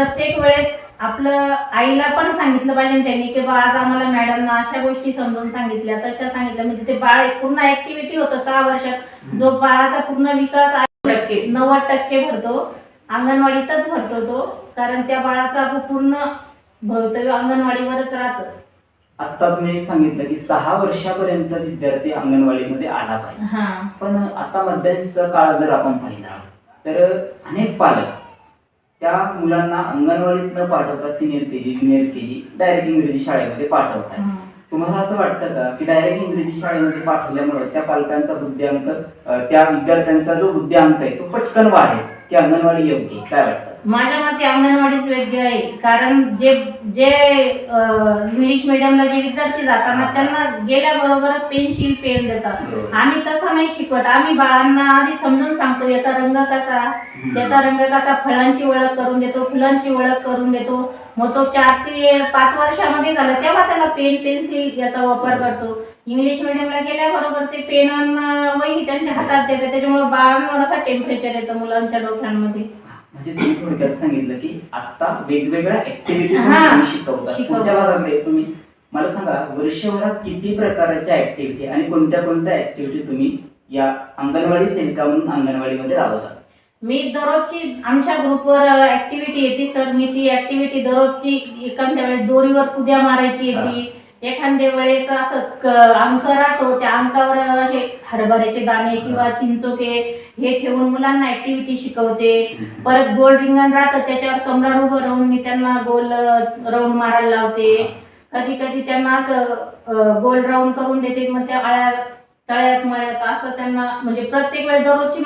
प्रत्येक वेळेस आपलं आईला पण सांगितलं पाहिजे त्यांनी की बा आज आम्हाला मॅडमना अशा गोष्टी समजून सांगितल्या तशा सांगितल्या. म्हणजे ते बाळ एक पूर्ण ऍक्टिव्हिटी होतं सहा वर्षात जो बाळाचा पूर्ण विकास टक्के. नव्वद टक्के भरतो. अंगणवाडीतच भरतो तो कारण त्या बाळाचा पूर्ण भवितव्य अंगणवाडीवरच राहतं. आता तुम्ही सांगितलं की सहा वर्षापर्यंत विद्यार्थी अंगणवाडीमध्ये आला पाहिजे. हा. पण आता मध्यंतरीचा काळ जर आपण पाहिला तर अनेक पालक त्या मुलांना अंगणवाडीत न पाठवता senior K G junior K G direct इंग्रजी शाळेमध्ये पाठवतात. तुम्हाला असं वाटतं का की डायरेक्ट इंग्रजी शाळेमध्ये पाठवल्यामुळे त्या पालकांचा बुद्ध्यांक त्या विद्यार्थ्यांचा जो बुद्ध्यांक आहे तो पटकन वाढेल की अंगणवाडी योग्य आहे? काय वाटतं? माझ्या मते अंगणवाडीच वेगळी आहे. कारण जे जे अं, इंग्लिश मिडियमला जे विद्यार्थी जातात ना त्यांना गेल्याबरोबर पेन्सिल पेन देतात. बरोबर. आम्ही तसं नाही शिकवत. आम्ही बाळांना आधी समजून सांगतो याचा रंग कसा त्याचा रंग कसा फळांची ओळख करून देतो फुलांची ओळख करून देतो. मग तो चार ते पाच वर्षामध्ये झाला तेव्हा त्याला पेन पेन्सिल याचा वापर करतो. इंग्लिश मिडियमला गेल्याबरोबर ते पेन वही त्यांच्या हातात देते. त्याच्यामुळे बाळांवर असा टेम्परेचर येतं मुलांच्या डोक्यांमध्ये. म्हणजे तुम्ही थोडक्यात सांगितलं की आता वेगवेगळ्या ऍक्टिव्हिटी हा, शिकवतात तुम्ही मला सांगा वर्षभरात किती प्रकारच्या ऍक्टिव्हिटी आणि कोणत्या कोणत्या ऍक्टिव्हिटी तुम्ही या अंगणवाडी सेविका म्हणून अंगणवाडीमध्ये राबवतात मी दररोजची आमच्या ग्रुपवर ऍक्टिव्हिटी येते सर मी ती ऍक्टिव्हिटी दररोजची एखाद्या वेळेस दोरीवर कुद्या मारायची येते. एखाद्या वेळेस असं अंक राहतो त्या अंकावर असे हरभऱ्याचे दाणे किंवा चिंचोके हे ठेवून मुलांना ऍक्टिव्हिटी शिकवते. परत गोल रिंगण राहतं त्याच्यावर कमरावर उभं राहून मी त्यांना गोल राऊंड मारायला लावते. कधी कधी त्यांना असं गोल राऊंड करून देते मग त्या आळ्या तळ्यात मळ्यात असं त्यांना म्हणजे प्रत्येक वेळेस दररोजची